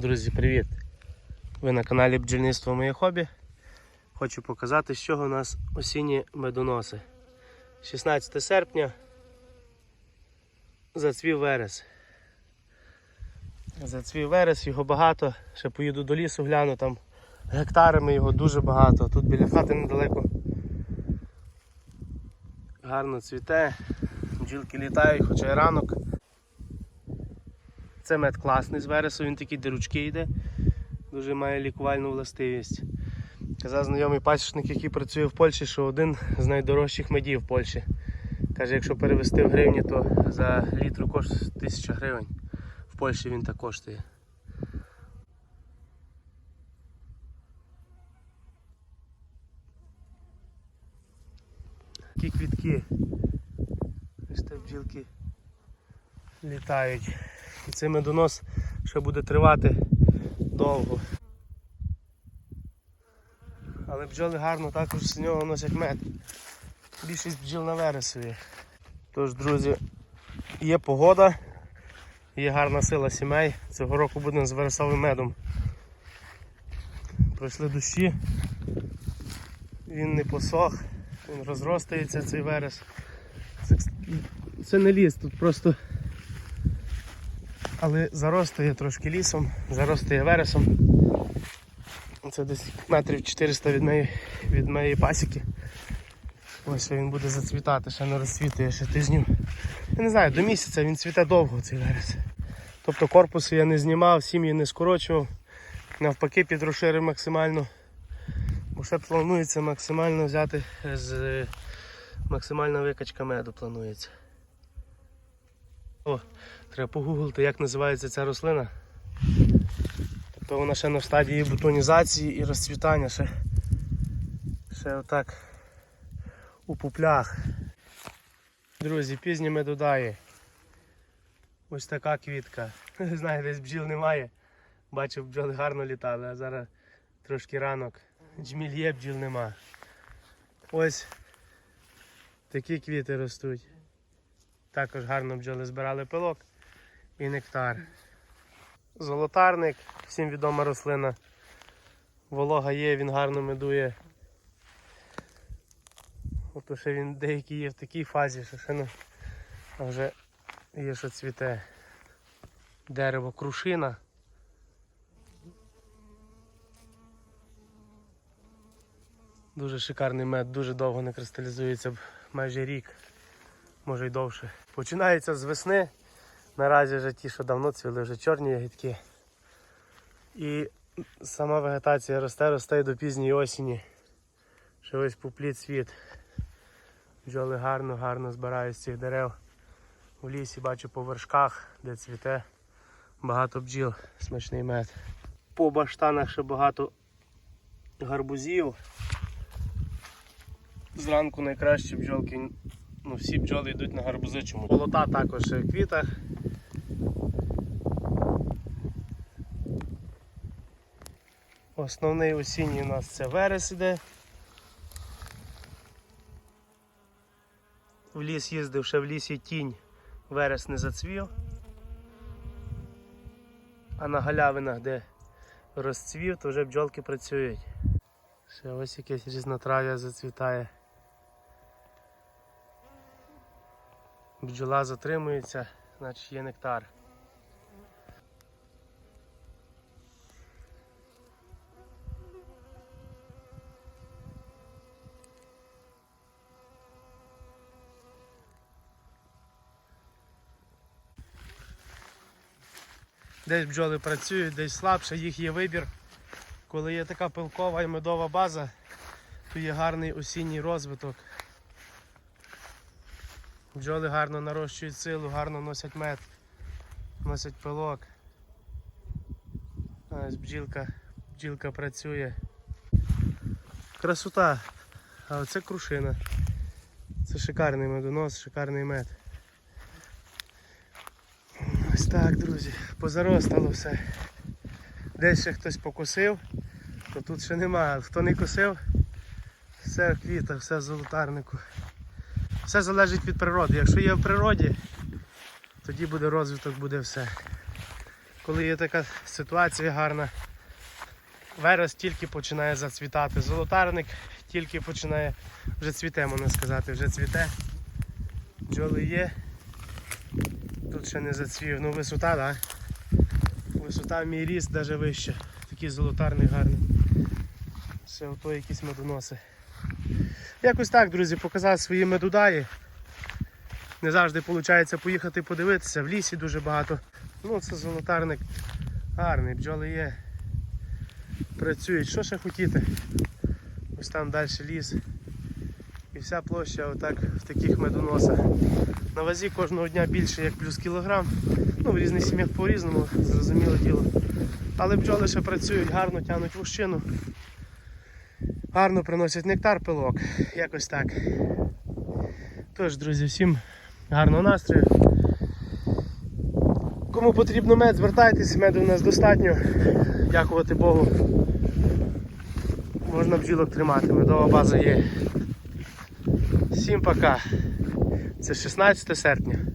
Друзі, привіт! Ви на каналі Бджільництво Моє Хобі. Хочу показати, з чого у нас осінні медоноси. 16 серпня зацвів верес. Зацвів верес, його багато. Ще поїду до лісу, гляну там гектарами його дуже багато. Тут біля хати недалеко. Гарно цвіте, бджілки літають, хоча й ранок. Це мед класний з вересу, він такий диручки йде, дуже має лікувальну властивість. Казав знайомий пасічник, який працює в Польщі, що один з найдорожчих медів в Польщі. Каже, якщо перевести в гривні, то за літру коштує 1000 гривень. В Польщі він так коштує. Такі квітки. Ось так бджілки літають. І цей медонос ще буде тривати довго. Але бджоли гарно також з нього носять мед. Більшість бджіл на вересові. Тож, друзі, є погода, є гарна сила сімей. Цього року будемо з вересовим медом. Пройшли дощі, він не посох, він розростається цей верес. Це не ліс, тут просто але заростає трошки лісом, заростає вересом. Це десь метрів 400 від моєї, від моєї пасіки. Ось він буде зацвітати, ще не розцвітує ще тижнів. Я не знаю, до місяця він цвіте довго цей верес. Тобто корпуси я не знімав, сім'ї не скорочував, навпаки підроширив максимально. Бо ще планується максимально взяти з максимальна викачка меду планується. Треба погуглити, як називається ця рослина. Тобто вона ще на стадії бутонізації і розцвітання, ще, ще отак у пуплях. Друзі, пізні медодаї. Ось така квітка. Знаю, десь бджіл немає. Бачив, бджоли гарно літали, а зараз трошки ранок. Джміль є, бджіл нема. Ось такі квіти ростуть. Також гарно бджоли збирали пилок і нектар. Золотарник, всім відома рослина. Волога є, він гарно медує. Тобто ще він деякий є в такій фазі, що ще не вже є, що цвіте. Дерево крушина. Дуже шикарний мед, дуже довго не кристалізується, майже рік може й довше. Починається з весни. Наразі вже ті, що давно цвіли, вже чорні ягідки. І сама вегетація росте, росте до пізньої осені. Що ось попліт світ. Бджоли гарно, гарно збирають з цих дерев. У лісі бачу по вершках, де цвіте. Багато бджіл, смачний мед. По баштанах ще багато гарбузів. Зранку найкращі бджолки ну, всі бджоли йдуть на гарбузи чому. Болота також в квітах. Основний осінній у нас це верес іде. В ліс їздив, ще в лісі тінь, верес не зацвів. А на галявинах, де розцвів, то вже бджолки працюють. Ще ось якесь різнотрав'я зацвітає. Бджола затримується, значить є нектар. Десь бджоли працюють, десь слабше, їх є вибір. Коли є така пилкова і медова база, то є гарний осінній розвиток. Бджоли гарно нарощують силу, гарно носять мед, носять пилок. Ось бджілка, бджілка працює. Красота. А оце крушина. Це шикарний медонос, шикарний мед. Ось так, друзі, позаростало все. Десь ще хтось покосив, то тут ще немає. Хто не косив, все в квітах, все в золотарнику. Все залежить від природи. Якщо є в природі, тоді буде розвиток, буде все. коли є така ситуація гарна. Верес тільки починає зацвітати. Золотарник тільки починає, вже цвіте, можна сказати, вже цвіте. Бджоли є. Тут ще не зацвів. Ну висота, так? Да? Висота мій ріст навіть вища. Такий золотарник гарний. Все ото якісь медоноси. Якось так, друзі, показав свої медудаї. Не завжди виходить поїхати подивитися. В лісі дуже багато. Ну, це золотарник гарний, бджоли є. Працюють. Що ще хотіти? Ось там далі ліс. І вся площа отак в таких медоносах. На вазі кожного дня більше як плюс кілограм. Ну, в різних сім'ях по-різному, зрозуміле діло. Але бджоли ще працюють, гарно тягнуть вущину. Гарно приносять нектар пилок. Якось так. Тож, друзі, всім гарного настрою. Кому потрібно мед, звертайтесь, меду у нас достатньо. Дякувати Богу. Можна бджілок тримати, медова база є. Всім пока. Це 16 серпня.